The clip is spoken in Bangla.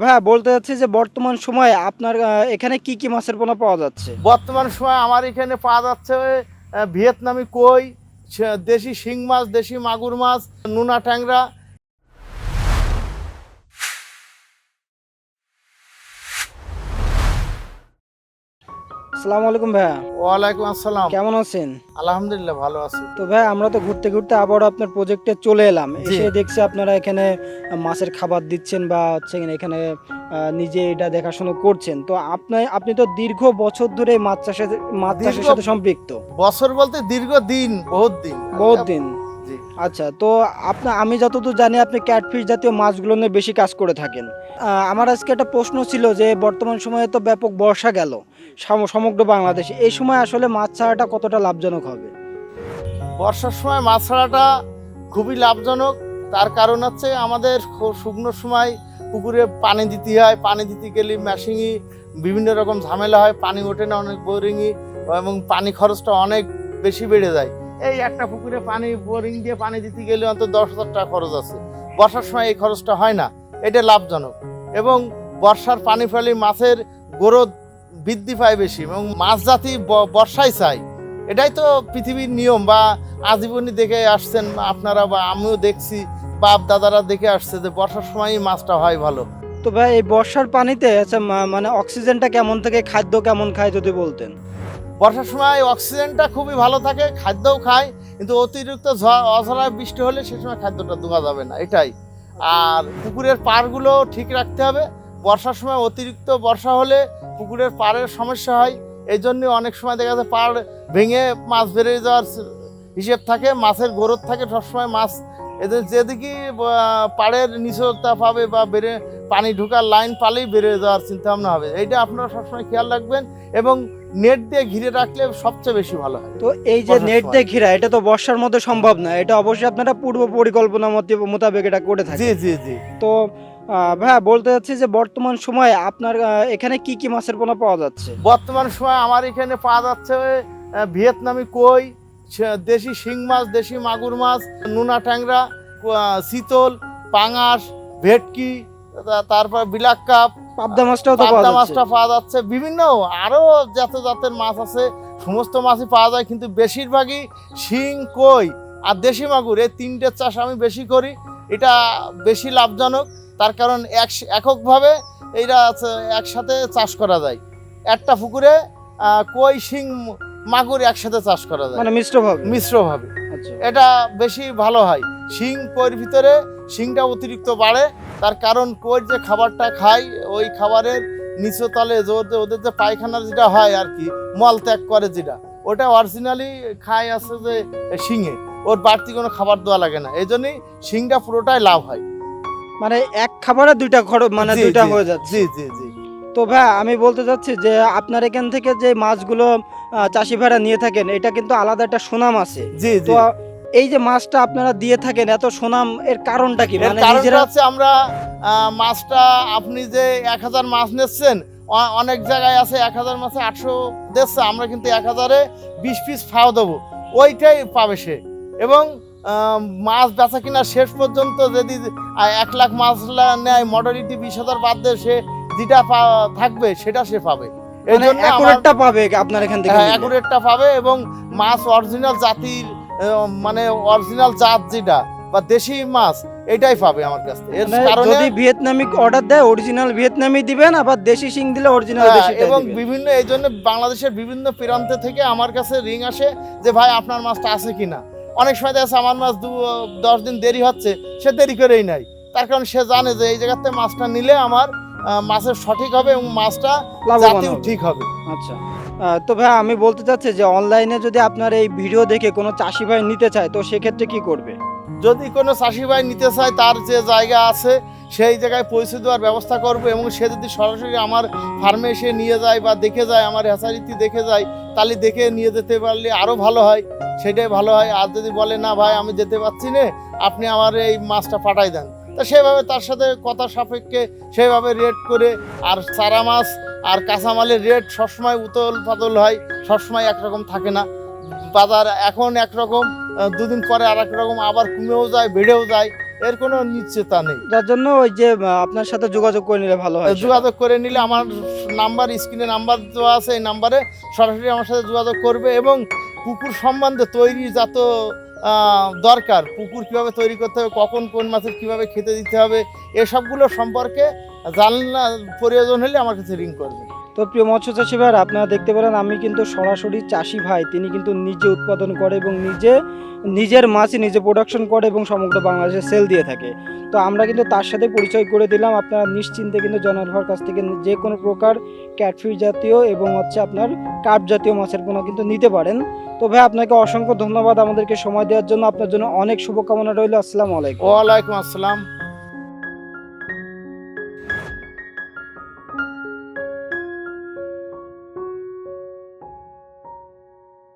ভাইয়া, বলতে চাচ্ছি যে বর্তমান সময়ে আপনার এখানে কি কি মাছের পোনা পাওয়া যাচ্ছে? বর্তমান সময় আমার এখানে পাওয়া যাচ্ছে ভিয়েতনামি কই দেশি শিং মাছ, দেশি মাগুর মাছ, নুনা ট্যাংরা আসসালামু আলাইকুম ভাইয়া। ওয়ালাইকুম আসসালাম। কেমন আছেন? আলহামদুলিল্লাহ ভালো আছি। তো ভাই আমরা তো ঘুরতে ঘুরতে আবারও আপনার প্রজেক্টে চলে এলাম। এসে দেখছি আপনারা এখানে মাছের খাবার দিচ্ছেন বা হচ্ছে এখানে নিজে এটা দেখাশোনা করছেন। তো আপনি আপনি তো দীর্ঘ বছর ধরে মাছ চাষের মাছ চাষের সাথে সম্পৃক্ত। বছর বলতে দীর্ঘ দিন বহুত দিন। বহুত দিন। আচ্ছা তো আপনার আমি যতদূর জানি আপনি ক্যাটফিশ জাতীয় মাছগুলো নিয়ে বেশি কাজ করে থাকেন। আমার আজকে একটা প্রশ্ন ছিল যে বর্তমান সময়ে তো ব্যাপক বর্ষা গেল, সম- সমগ্র বাংলাদেশে। এই সময় আসলে মাছ ছাড়াটা কতটা লাভজনক হবে? বর্ষার সময় মাছ ছাড়াটা খুবই লাভজনক। তার কারণ হচ্ছে আমাদের শুকনো সময় পুকুরে পানি দিতে হয়। পানি দিতে গেলে মেশিনই বিভিন্ন রকম ঝামেলা হয়। পানি ওঠে না অনেক বোরিংই এবং পানি খরচটা অনেক বেশি বেড়ে যায়। এই একটা পুকুরে পানি, বোরিং দিয়ে পানি দিতে গেলে অন্তত দশ হাজার টাকা খরচ আছে। বর্ষার সময় এই খরচটা হয় না, এটা লাভজনক। এবং বর্ষার পানি ফেলে মাছের গ্রোথ বৃদ্ধি পায় বেশি, এবং মাছ জাতি বর্ষায় চাই এটাই তো পৃথিবীর নিয়ম, বা আজীবনই দেখে আসছেন আপনারা, বা আমিও দেখছি, বাপ দাদারা দেখে আসছে যে বর্ষার সময়ই মাছটা হয় ভালো। তো ভাই, এই বর্ষার পানিতে আচ্ছা মানে অক্সিজেনটা কেমন থাকে, খাদ্য কেমন খায় যদি বলতেন? বর্ষার সময় অক্সিজেনটা খুবই ভালো থাকে, খাদ্যও খায়, কিন্তু অতিরিক্ত অঝরা বৃষ্টি হলে সে সময় খাদ্যটা দেওয়া যাবে না, এটাই। আর পুকুরের পাড়গুলো ঠিক রাখতে হবে। বর্ষার সময় অতিরিক্ত বর্ষা হলে পুকুরের পাড়ের সমস্যা হয় এই জন্য অনেক সময় দেখা যায় পাড় ভেঙে মাছ বেড়ে যাওয়ার হিসেব থাকে, মাছের গ্রোথ থাকে, সবসময় মাছ এদের যেদিকে পাড়ের নিচতা পাবে বা বেড়ে পানি ঢোকার লাইন পালেই বেড়ে যাওয়ার চিন্তা ভাবনা হবে। এইটা আপনারা সবসময় খেয়াল রাখবেন এবং নেট দিয়ে ঘিরে রাখলে সবচেয়ে বেশি ভালো হয়। তো এই যে নেট দিয়ে ঘিরা এটা তো বর্ষার মধ্যে সম্ভব না এটা অবশ্যই আপনারা পূর্ব পরিকল্পনা মতে- মোতাবেক এটা করে জি থাকেন। জি জি তো ভাইয়া বলতে যাচ্ছি যে বর্তমান সময়ে আপনার এখানে কি কি মাছের পোনা পাওয়া যাচ্ছে? বর্তমান সময় আমার এখানে পাওয়া যাচ্ছে ভিয়েতনামি কই দেশি শিং মাছ দেশি মাগুর মাছ নোনা ট্যাংরা চিতল পাঙাশ ভেটকি তারপর বিলাক কাপ পাবদা মাছটাও পাবদা মাছটা পাওয়া যাচ্ছে। বিভিন্ন আরও জাত জাতের মাছ আছে সমস্ত মাছই পাওয়া যায় কিন্তু বেশিরভাগই শিং কই আর দেশি মাগুর এই তিনটে চাষ আমি বেশি করি। এটা বেশি লাভজনক তার কারণ এক এককভাবে এইটা একসাথে চাষ করা যায়। একটা পুকুরে কই শিং মাগুর একসাথে চাষ করা যায়। মানে মিশ্র ভাবে মিশ্রভাবে। আচ্ছা। এটা বেশি ভালো হয়। শিং কইর ভিতরে শিংটা অতিরিক্ত বাড়ে তার কারণ কইর যে খাবারটা খায় ওই খাবারের নিচু তলে যে ওদের- যে পায়খানার যেটা হয় আর কি মল ত্যাগ করে যেটা ওটা অরিজিনালি খায় আছে যে শিঙে ওর বাড়তি কোনো খাবার দেওয়া লাগে না। এই জন্যই শিংটা পুরোটাই লাভ হয়। মানে এক খাবারে দুইটা খরচ মানে দুইটা হয়ে যাচ্ছে। জি জি জি। তো ভাই আমি বলতে চাচ্ছি যে আপনার এখান থেকে যে মাছগুলো চাষি ভাড়া নিয়ে থাকেন এটা কিন্তু আলাদা একটা সুনাম আছে। জি। তো এই যে মাছটা আপনারা দিয়ে থাকেন এত সুনাম এর কারণটা কি? মানে নিজেরা হচ্ছে আমরা মাছটা আপনি যে এক হাজার মাছ নিচ্ছেন অনেক জায়গায় আছে এক হাজার মাছে আটশো দিচ্ছে আমরা কিন্তু এক হাজারে বিশ পিস ফাও দেবো। ওইটাই পাবে সে। এবং মাছ বেচা কিনা শেষ পর্যন্ত যদি এক লাখ মাছ নেয় মডালিটি বিশ হাজার বাদ দিয়ে সে যেটা থাকবে সেটা সে পাবে। এই মানে জন্য পাবে আপনার এখান থেকে। অ্যাকুরেটটা পাবে এবং মাছ অরিজিনাল জাতির মানে অরিজিনাল জাত যেটা বা দেশি মাছ এটাই পাবে আমার কাছ থেকে। এর মানে কারণে যদি ভিয়েতনামি অর্ডার দেয় অরিজিনাল ভিয়েতনামি দিবেন আবার দেশি সিং দিলে অরিজিনাল হ্যাঁ, দেশি এবং বিভিন্ন এই জন্য বাংলাদেশের বিভিন্ন প্রান্ত থেকে আমার কাছে রিং আসে যে ভাই আপনার মাছটা আছে কিনা? অনেক সময় দেখা আমার মাছ দু দশ দিন দেরি হচ্ছে সে দেরি করেই নাই। তার কারণ সে জানে যে এই জায়গাতে মাছটা নিলে আমার মাছের সঠিক হবে এবং মাছটা জাতিও ঠিক হবে। আচ্ছা। তো ভাই আমি বলতে চাচ্ছি যে অনলাইনে যদি আপনার এই ভিডিও দেখে কোনো চাষি ভাই নিতে চায়, তো সেক্ষেত্রে কি করবে? যদি কোনো চাষি ভাই নিতে চায়, তার যে জায়গা আছে, সেই জায়গায় পৌঁছে দেওয়ার ব্যবস্থা করব এবং সে যদি সরাসরি আমার ফার্মে এসে নিয়ে যায় বা দেখে যায়, আমার হ্যাচারিটি দেখে যায়, তাহলে দেখে নিয়ে যেতে পারলে আরও ভালো হয়। সেটাই ভালো হয়। আর যদি বলে, না ভাই, আমি যেতে পারছি না, আপনি আমার এই মাছটা পাঠাই দেন। তা সেভাবে তার সাথে কথা সাপেক্ষে সেভাবে রেট করে, আর চারা মাছ আর কাঁচামালের রেট সবসময় উতল পাতল হয় সবসময় একরকম থাকে না। বাজার এখন একরকম দুদিন পরে আর এক রকম আবার কমেও যায় বেড়েও যায় এর কোনো নিশ্চয়তা নেই। যার জন্য ওই যে আপনার সাথে যোগাযোগ করে নিলে ভালো হয়। যোগাযোগ করে নিলে আমার নাম্বার স্ক্রিনে নাম্বার দেওয়া আছে এই নাম্বারে সরাসরি আমার সাথে যোগাযোগ করবে এবং পুকুর সম্বন্ধে তৈরি যত দরকার পুকুর কীভাবে তৈরি করতে হবে কখন কোন মাছের কীভাবে খেতে দিতে হবে এসবগুলো সম্পর্কে জানলা প্রয়োজন হলে আমার কাছে রিং করবে। তো প্রিয় মৎস্য চাষি ভাইরা আপনারা দেখতে পারেন আমি কিন্তু সরাসরি চাষি ভাই তিনি কিন্তু নিজে উৎপাদন করে এবং নিজে নিজের মাছই নিজে প্রোডাকশন করে এবং সমগ্র বাংলাদেশে সেল দিয়ে থাকে। তো আমরা কিন্তু তার সাথে পরিচয় করে দিলাম আপনারা নিশ্চিন্তে কিন্তু জনালভার কাছ থেকে যে কোনো প্রকার ক্যাটফিশ জাতীয় এবং হচ্ছে আপনার কার্প জাতীয় মাছের পোনা কিন্তু নিতে পারেন। তো ভাই আপনাকে অসংখ্য ধন্যবাদ আমাদেরকে সময় দেওয়ার জন্য। আপনার জন্য অনেক শুভকামনা রইল। আসসালামু আলাইকুম। ওয়ালাইকুম আসসালাম।